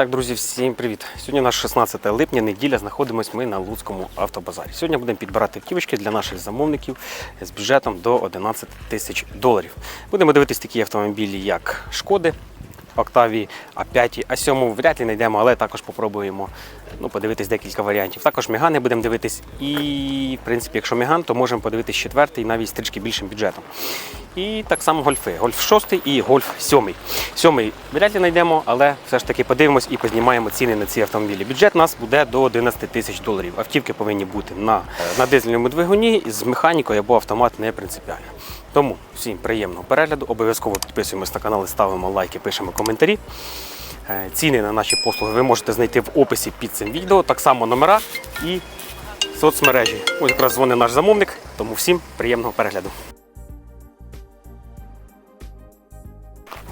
Так, друзі, всім привіт! Сьогодні наш нас 16 липня, неділя. Знаходимось ми на Луцькому автобазарі. Сьогодні будемо підбирати автівочки для наших замовників з бюджетом до 11 тисяч доларів. Будемо дивитись такі автомобілі, як Шкоди, Октавії, А5, А7 вряд ли знайдемо, але також попробуємо ну, подивитись декілька варіантів. Також Мегани будемо дивитись. І, в принципі, якщо Меган, то можемо подивитись четвертий, навіть трішки більшим бюджетом. І так само гольфи. Гольф 6 і гольф 7. Сьомий вряд ли знайдемо, але все ж таки подивимось і познімаємо ціни на ці автомобілі. Бюджет у нас буде до 11 тисяч доларів. Автівки повинні бути на, на дизельному двигуні з механікою або автомат не принципіально. Тому всім приємного перегляду. Обов'язково підписуємось на канал, ставимо лайки, пишемо коментарі. Е, Ціни на наші послуги ви можете знайти в описі під цим відео. Так само номера і соцмережі. Ось якраз дзвонить наш замовник, тому всім приємного перегляду.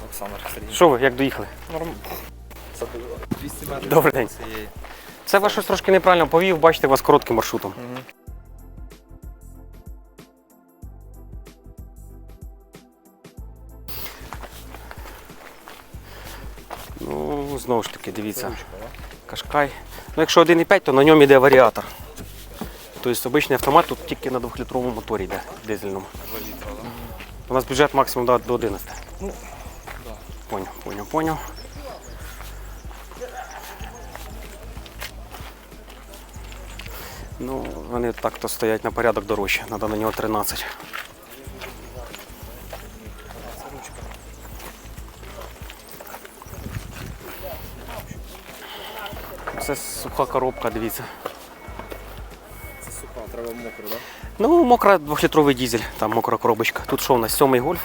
Олександр Сергій. Що ви, як доїхали? Норм. Це було 200 метрів. Добрий день. Це вас щось трошки неправильно повів, бачите, вас коротким маршрутом. Мгм. Ну, знову ж таки, дивіться, кашкай. Ну, якщо 1,5, то на ньому йде варіатор. Тобто обичний автомат тут тільки на двохлітровому моторі йде дизельному. У нас бюджет максимум да, до 11. Ну. Поняв, поняв, поняв. Ну, вони так-то стоять на порядок дорожче. Треба на нього 13. Суха коробка, дивіться. Це суха, треба мокро, да? Ну, мокра двохлітровий дізель, там мокра коробочка. Тут що у нас? Сьомий гольф,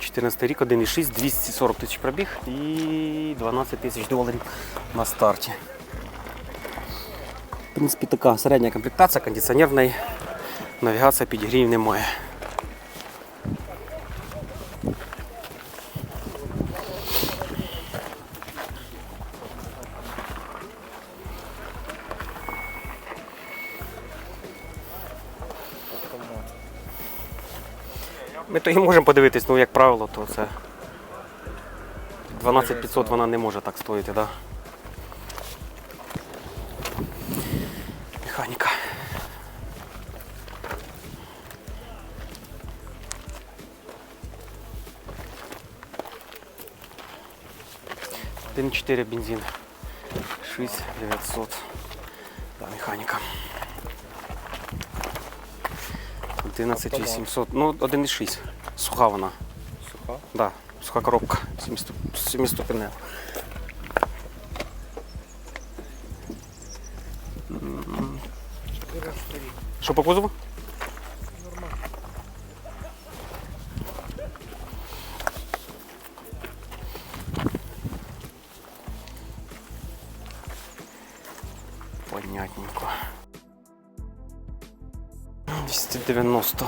14 рік, 1,6, 240 тисяч пробіг і 12 тисяч доларів на старті. В принципі, така середня комплектація, кондиціонер навігація підігрів немає. Ми то і можемо подивитись, ну як правило, то це 12 500 вона не може так стоїти, да? Механіка. Один 4 бензин. 6 900. Да, механіка. 11 800. Ну, 1,6. Суха вона. Суха. Да, суха коробка. Семиступенева. Що по кузову? 290.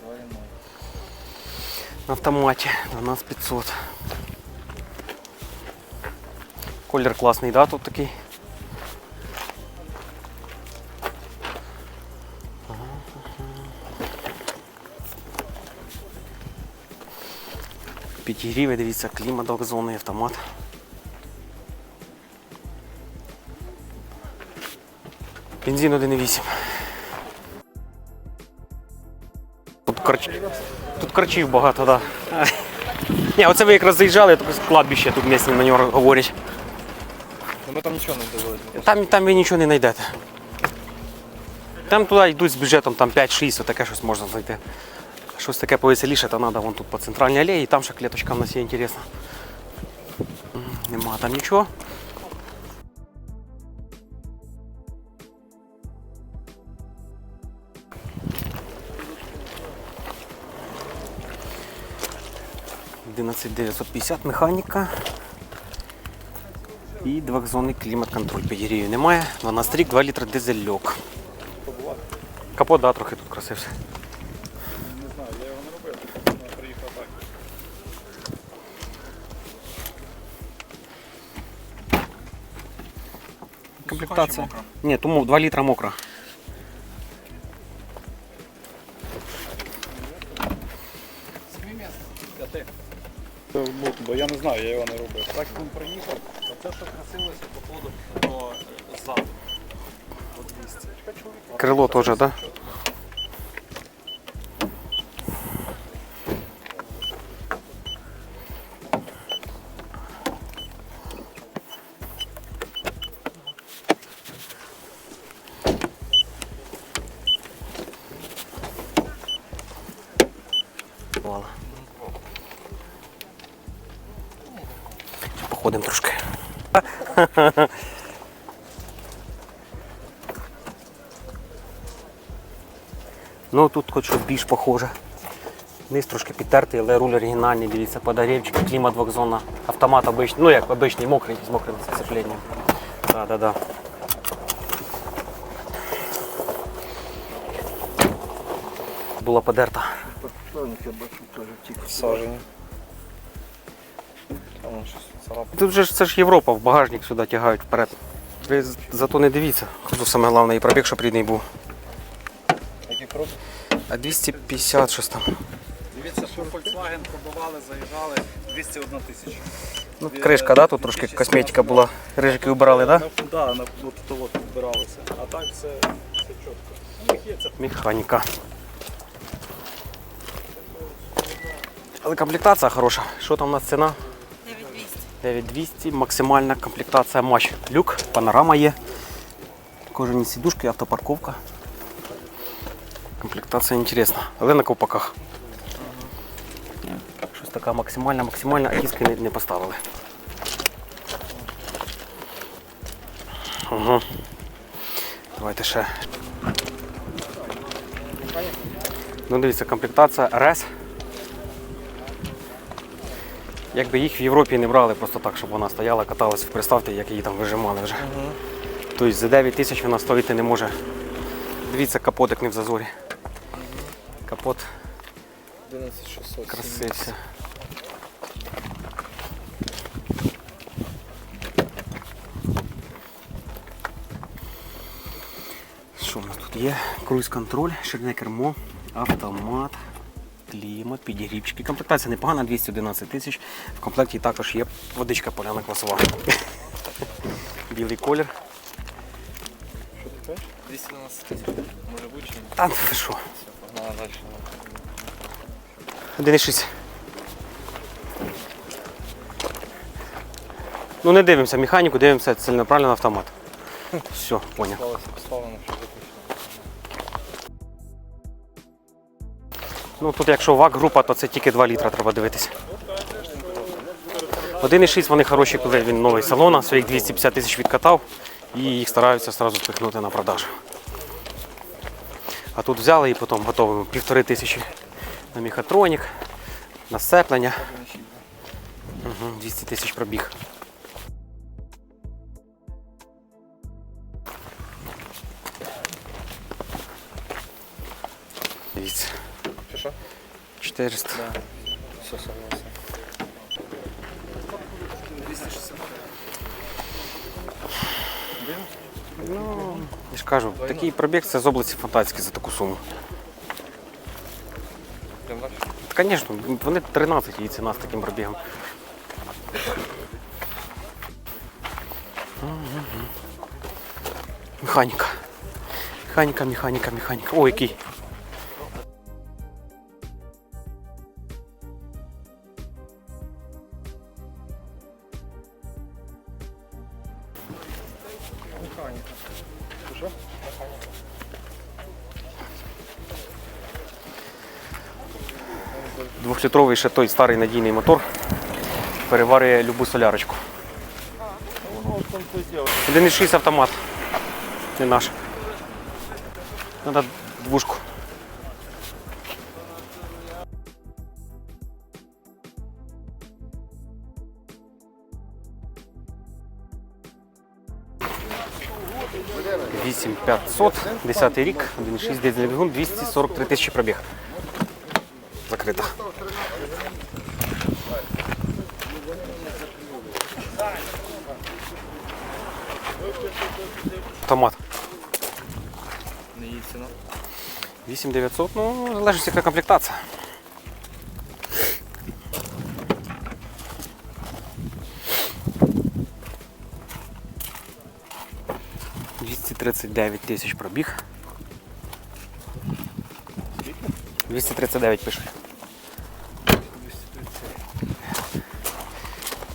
Двойной. На автоматі 12500. Колір класний, да, тут такий. Підігріви, дивіться, клімат двохзонний автомат. Бензин 1,8. Тут корч... Тут корчів багато, так. Да. Ні, оце ви якраз заїжджали, таке кладбище тут місні на нього говорять. Ну ми там нічого не дивилися. Там, там ви нічого не знайдете. Там туди йдуть з бюджетом там 5-6, отаке щось можна знайти. Щось таке повеселіше, то треба вон тут по центральній алеї, там ще клеточка в нас є інтересна. М, Нема там нічого. Одинадцять 950 механіка. І двохзонний клімат-контроль підігрію немає. 12 рік, 2 літри дизельок. Капот, да, трохи тут красився. Нет, Ні, тому 2 літра мокра. Це мут, бо я не знаю, я його не робив. Так він приїхав, а це що красилося, походу, до е, ззаду. Крило теж, так? Да? Тут хоч щось більш похоже. Низ трошки підтертий, але руль оригінальний, дивіться, подорівчики, клімат двохзонна, автомат обичний, ну як обичний, мокрий, з мокрим сцепленням. Да, да, да. Була подерта. Сажені. Тут же ж це ж Європа, в багажник сюди тягають вперед. Ви зато не дивіться. Тут саме головне і пробіг, щоб рідний був. Який крок? А 250 щось там. Дивіться, що Volkswagen пробували, заїжджали 201 тисяча. Ну, кришка, да, тут трошки косметика була. Рижики убирали, да? Так, да, на, то от підбиралося. А так все, все чітко. У них є це Механіка. Але комплектація хороша. Що там у нас ціна? 9200. 9200, максимальна комплектація матч. Люк, панорама є. Кожані сідушки, автопарковка. Комплектація інтересна, але на ковпаках. Щось така максимальна, максимальна, а диски не, не поставили. Угу. Давайте ще. Ну дивіться, комплектація RS. Якби їх в Європі не брали просто так, щоб вона стояла, каталась, представте, як її там вижимали вже. Тобто за 9 тисяч вона стоїти не може. Дивіться, капотик не в зазорі. Капот 11600. красився. Що у нас тут є? Круїз-контроль, ширне кермо, автомат, клімат, підігрівчики. Комплектація непогана, 211 тисяч. В комплекті також є водичка поляна класова. Білий колір. Що ти кажеш? 212 тисяч. Може бути чи ні? Та ну що? Погнали далі. 1,6. Ну не дивимося механіку, дивимося ціленаправленно автомат. Все, запущено. Ну тут якщо ВАК група, то це тільки 2 літра треба дивитися. 1,6 вони хороші, коли він новий салона, своїх 250 тисяч відкатав і їх стараються одразу впихнути на продажу. А тут взяли і потім готовимо півтори тисячі на мехатронік, на сцеплення. Угу, 200 тисяч пробіг. Дивіться, Що що? 400. Все согласен. 260. Ну, я ж кажу, такий пробіг це з області фантастики за таку суму. Звісно, вони 13 її ціна з таким пробігом. Механіка. Механіка, механіка, механіка. О, який. Механіка. Двохлітровий ще той старий надійний мотор. Переварює любу солярочку. Воно в тому то й діло. 1,6 автомат. Не наш. Надо 500, 10 рік, 1,6 дизельний двигун, 243 тисячі пробіг. Закрита. Томат. Не її ціна. 8900, ну, залежить яка комплектація. 239 тисяч пробіг. 239 пише.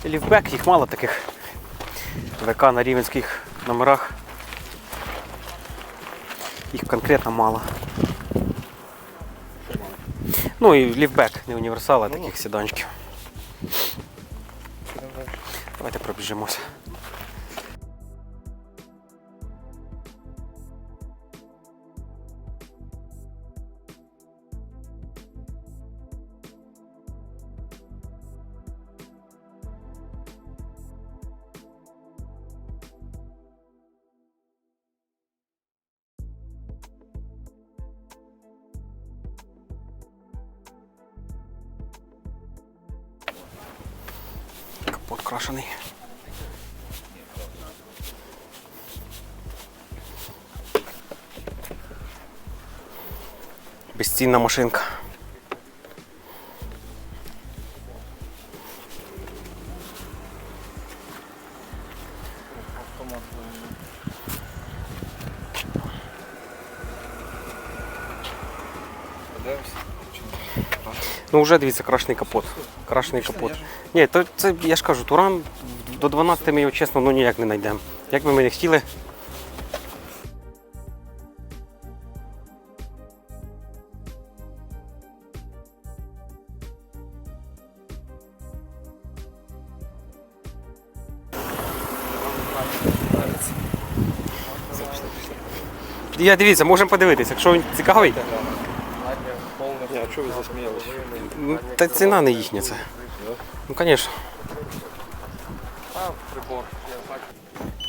Ліфбек, їх мало таких. ВК на рівенських номерах. Їх конкретно мало. Ну і ліфбек, не універсал, а таких сіданчиків. Давайте пробіжимося. Безцінна машинка. Ну вже дивіться, крашений капот. Крашений капот. Ні, то це я ж кажу, Туран до 12 ми його чесно ну, ніяк не знайдемо. Як би ми не хотіли. Я дивіться, можемо подивитися, якщо він цікавий. Ні, а чого ви засміялися? Ну, Та ціна не їхня це. Ну, звісно.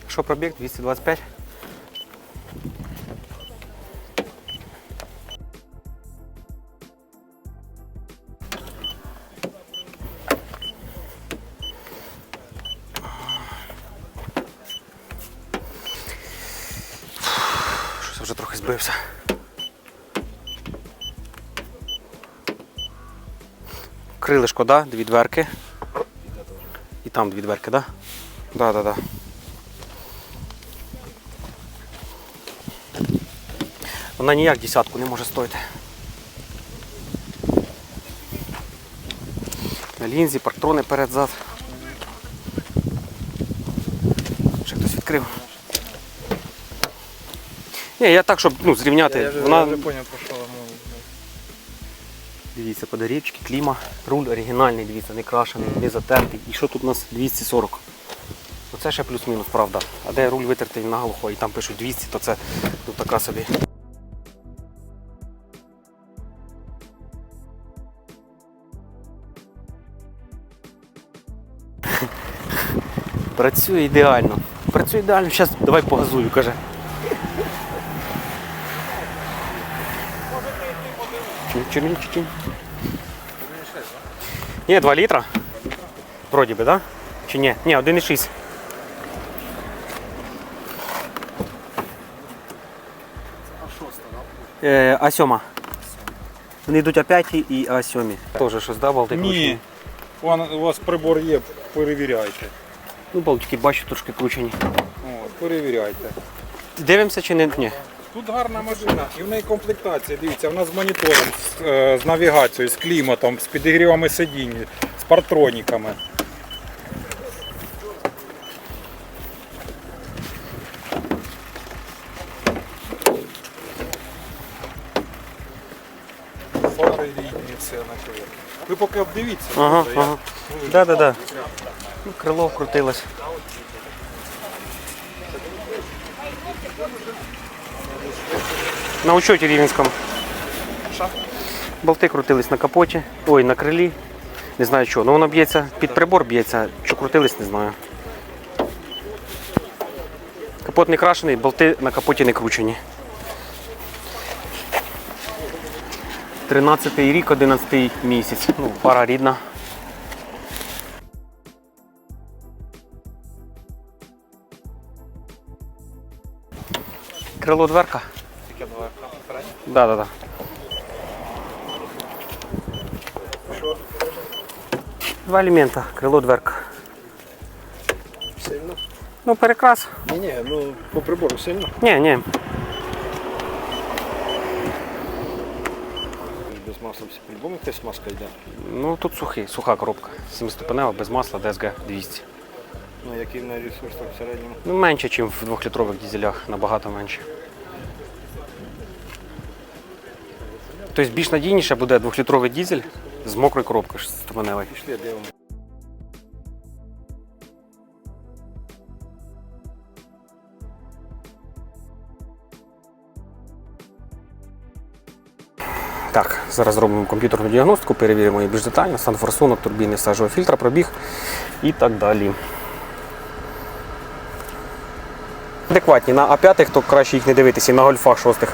Що пробіг? 225? Крилишко, да? Дві дверки. І там дві дверки, да? Да, да, да. Вона ніяк десятку не може стоїти. На лінзі, парктрони перед-зад. Ще хтось відкрив. Ні, я так, щоб ну, зрівняти. Я вже, Вона, я вже поняв, про що. Дивіться, подорічки, кліма, руль оригінальний, дивіться, не крашений, не затертий. І що тут у нас 240? Оце ще плюс-мінус, правда. А де руль витертий наглухо і там пишуть 200, то це ну, така собі. Працює ідеально. Працює ідеально, зараз давай погазую, каже. Чинь, чинь. Ні, 2 літра. Вроді би, так? Да? Чи ні? Ні, 1,6. Е, А7. Вони йдуть А5 і А7. Теж щось, да, болти? Ні. Вон, у вас прибор є, перевіряйте. Ну, болтики бачу, трошки кручені. От, перевіряйте. Дивимося чи не? Ні. Тут гарна машина, і в неї комплектація. Дивіться, вона з монітором, з, е, з навігацією, з кліматом, з підігрівами сидінь, з партроніками. Фари рідні, все накрито. Ви поки обдивіться. Ага, ага. Да, да, да. Ну, крило вкрутилось. На учеті рівненському. Болти крутились на капоті, ой, на крилі. Не знаю чого. Ну воно б'ється, під прибор б'ється. Що крутились, не знаю. Капот не крашений, болти на капоті не кручені. 13 рік, 11 місяць. Ну, пара рідна. Крило дверка? Таке два переднє. Да, да, да. Два елемента, крило дверка. Сильно. Ну, перекрас. Ні, ні, ну по прибору сильно. Ні, ні. Без масла всі по-любому якась маска йде. Ну тут сухий, суха коробка. Сімиступенева, без масла, DSG 200. Ну який на ресурс в середньому. Ну, менше, ніж в двохлітрових дізелях, набагато менше. Тобто більш надійніше буде двохлітровий дізель з мокрою коробкою ступеневою. Пішли. Так, зараз зробимо комп'ютерну діагностику, перевіримо її більш детально, стан форсунок, турбіни, сажового фільтра, пробіг і так далі. Адекватні. На А5 то краще їх не дивитися, і на гольфах шостих.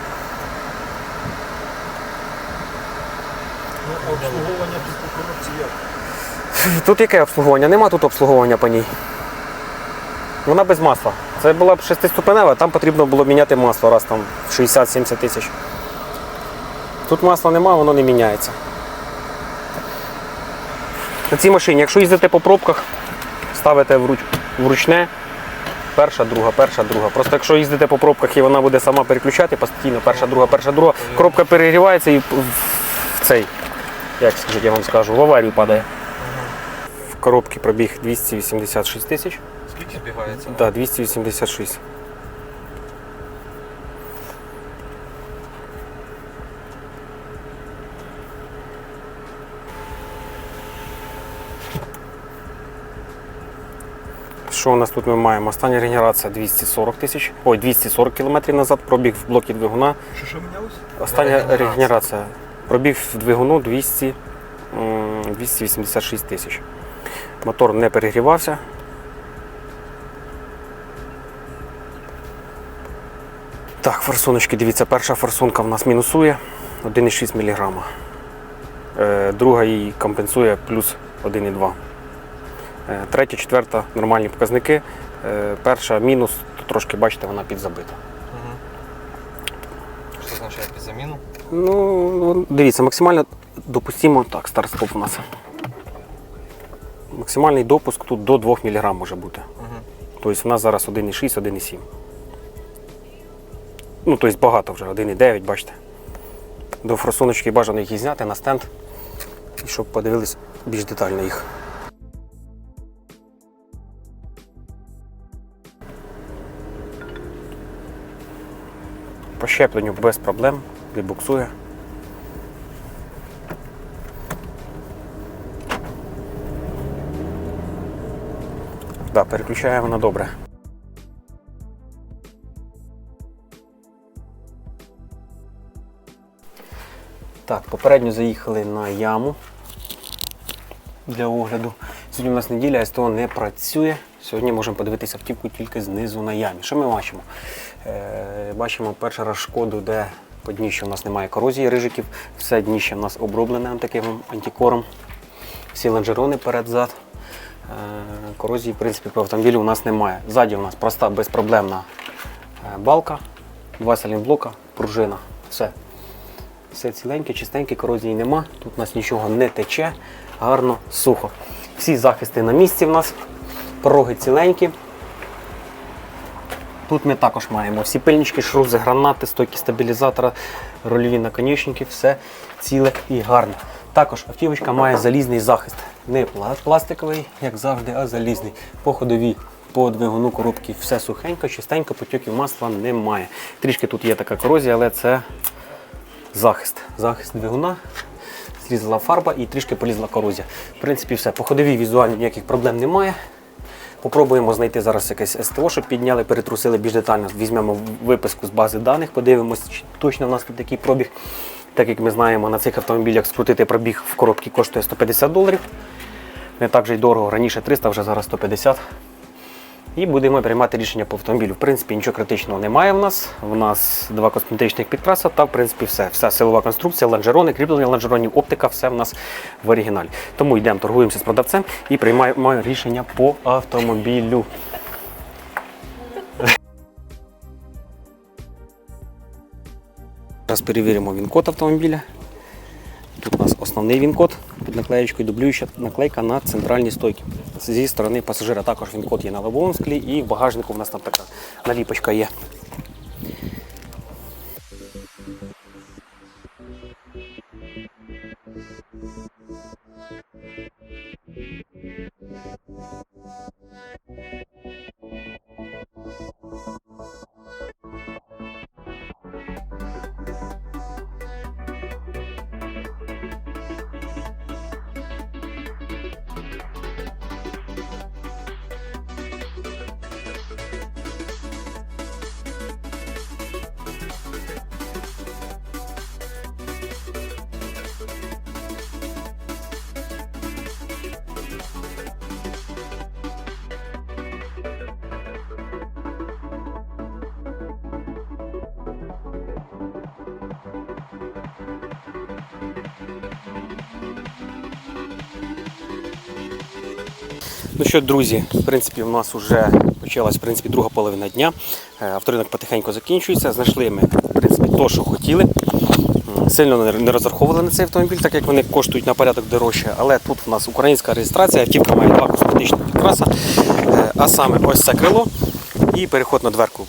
Ну, обслуговування тут по коробці як? Тут яке обслуговування? Нема тут обслуговування по ній. Вона без масла. Це була б шестиступенева, там потрібно було міняти масло раз там в 60-70 тисяч. Тут масла нема, воно не міняється. На цій машині, якщо їздите по пробках, ставите вруч, вручне, перша, друга, перша, друга. Просто якщо їздите по пробках і вона буде сама переключати постійно, перша, друга, перша, друга, коробка перегрівається і в цей, як скажіть, я вам скажу, в аварію падає. В коробці пробіг 286 тисяч. Скільки збігається? Так, 286. Що у нас тут ми маємо? Остання регенерація 240 тисяч, ой, 240 км назад, пробіг в блокі двигуна. Що що мінялось? Остання Регенерація. регенерація. Пробіг в двигуну 200, 286 тисяч. Мотор не перегрівався. Так, форсуночки, дивіться, перша форсунка в нас мінусує 1,6 мг. Е, Друга її компенсує плюс 1,2. Е, Третя, четверта нормальні показники. Е, Перша мінус, то трошки бачите, вона підзабита. Що означає під заміну? Ну, дивіться, максимально допустимо. Так, старт-стоп у нас. Максимальний допуск тут до 2 мг може бути. Угу. Тобто у нас зараз 1,6, 1,7. Ну, тобто багато вже, 1,9, бачите. До форсуночки бажано їх зняти на стенд, щоб подивились більш детально їх. По щепленню без проблем, не буксує. Да, переключає вона добре. Так, попередньо заїхали на яму для огляду. Сьогодні у нас неділя, СТО не працює. Сьогодні можемо подивитися автівку тільки знизу на ямі. Що ми бачимо? Е, бачимо перший раз шкоду, де по дніщу у нас немає корозії рижиків. Все дніще у нас оброблене таким антикором. Всі лонжерони перед-зад. Е, корозії, в принципі, по автомобілю у нас немає. Ззаді у нас проста безпроблемна е, балка, два сайлентблока, пружина. Все. Все ціленьке, чистеньке, корозії нема. Тут у нас нічого не тече, гарно, сухо. Всі захисти на місці в нас, пороги ціленькі. Тут ми також маємо всі пильнички, шрузи, гранати, стойки стабілізатора, рольові наконечники, все ціле і гарне. Також автівочка має залізний захист. Не пластиковий, як завжди, а залізний. По ходовій, по двигуну коробки все сухенько, чистенько, потьоків масла немає. Трішки тут є така корозія, але це захист. Захист двигуна. Зрізала фарба і трішки полізла корозія. В принципі, все. По ходовій візуально ніяких проблем немає. Попробуємо знайти зараз якесь СТО, щоб підняли, перетрусили більш детально. Візьмемо виписку з бази даних, подивимось, чи точно в нас тут такий пробіг. Так як ми знаємо, на цих автомобілях скрутити пробіг в коробці коштує 150 доларів. Не так же й дорого. Раніше 300, вже зараз 150. І будемо приймати рішення по автомобілю. В принципі, нічого критичного немає в нас. У нас два косметичних підкраса та в принципі все. Вся силова конструкція, лонжерони, кріплення лонжеронів, оптика, все в нас в оригіналі. Тому йдемо, торгуємося з продавцем і приймаємо рішення по автомобілю. Зараз перевіримо він-код автомобіля. Тут у нас основний він-код. Під наклеєчкою дублююча наклейка на центральній стойки. Зі сторони пасажира також він код є на лобовому склі і в багажнику в нас там така наліпочка є. Ну що, друзі, в принципі, у нас вже почалась в принципі, друга половина дня. Е, Авторинок потихеньку закінчується. Знайшли ми в принципі, то, що хотіли. Сильно не- розраховували на цей автомобіль, так як вони коштують на порядок дорожче. Але тут у нас українська реєстрація, автівка має два косметичні підкраса, Е, а саме ось це крило і переход на дверку.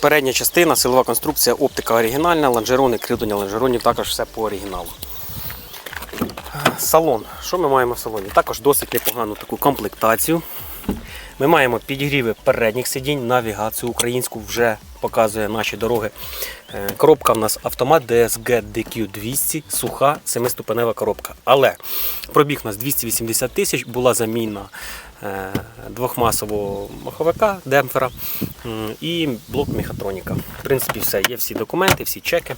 Передня частина, силова конструкція, оптика оригінальна, лонжерони, кріплення лонжеронів, також все по оригіналу. Салон. Що ми маємо в салоні? Також досить непогану таку комплектацію. Ми маємо підігріви передніх сидінь, навігацію українську вже показує наші дороги. Е, Коробка в нас автомат DSG DQ200, суха, семиступенева коробка. Але пробіг у нас 280 тисяч, була заміна е, двохмасового маховика, демпфера і блок мехатроніка. В принципі, все, є всі документи, всі чеки.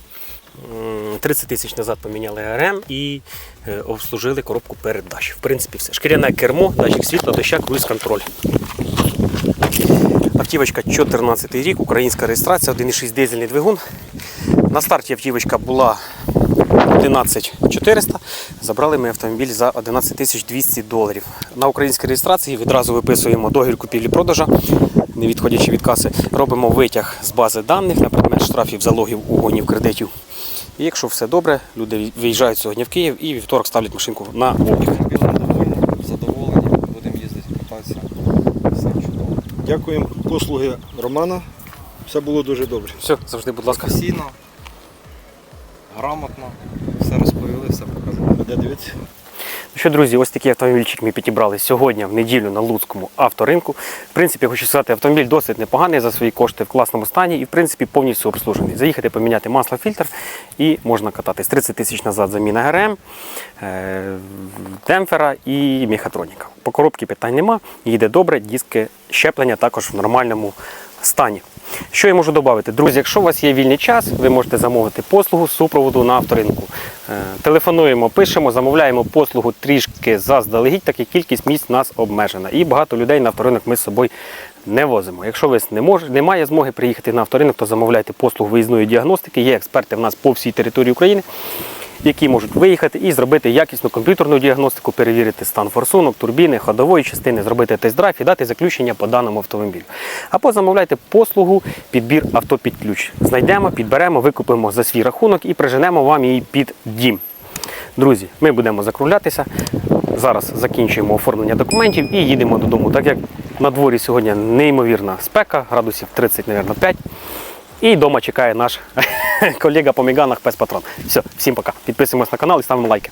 М, 30 тисяч назад поміняли ГРМ і е, обслужили коробку передач. В принципі, все. Шкіряне кермо, датчик світла, доща, круїз контроль. Автівочка 14 рік, українська реєстрація, 1,6 дизельний двигун. На старті автівочка була 11400. Забрали ми автомобіль за 11 200 доларів. На українській реєстрації відразу виписуємо договір купівлі-продажа, не відходячи від каси. Робимо витяг з бази даних на предмет штрафів, залогів, угонів, кредитів. І якщо все добре, люди виїжджають сьогодні в Київ і вівторок ставлять машинку на облік. Автомобілем задоволені, будемо їздити, купатися. Все чудово. Дякуємо послуги Романа. Все було дуже добре. Все, завжди, будь ласка. Професійно, грамотно, все розповіли, все показали. Де дивіться? Що, друзі, ось такий автомобільчик ми підібрали сьогодні в неділю на Луцькому авторинку. В принципі, хочу сказати, автомобіль досить непоганий за свої кошти в класному стані і, в принципі, повністю обслужений. Заїхати, поміняти масло, фільтр і можна кататись. 30 тисяч назад заміна ГРМ, е, демпфера і мехатроніка. По коробці питань нема, їде добре, диски щеплення також в нормальному стані. Що я можу додати? Друзі, якщо у вас є вільний час, ви можете замовити послугу супроводу на авторинку. Е, Телефонуємо, пишемо, замовляємо послугу трішки заздалегідь, так як кількість місць у нас обмежена. І багато людей на авторинок ми з собою не возимо. Якщо ви не мож, немає змоги приїхати на авторинок, то замовляйте послугу виїзної діагностики. Є експерти в нас по всій території України які можуть виїхати і зробити якісну комп'ютерну діагностику, перевірити стан форсунок, турбіни, ходової частини, зробити тест-драйв і дати заключення по даному автомобілю. Або замовляйте послугу підбір авто під ключ. Знайдемо, підберемо, викупимо за свій рахунок і приженемо вам її під дім. Друзі, ми будемо закруглятися. Зараз закінчуємо оформлення документів і їдемо додому. Так як на дворі сьогодні неймовірна спека, градусів 30, мабуть, 5. І вдома чекає наш колега по міганах пес патрон. Все, всім пока. Підписуємось на канал і ставимо лайки.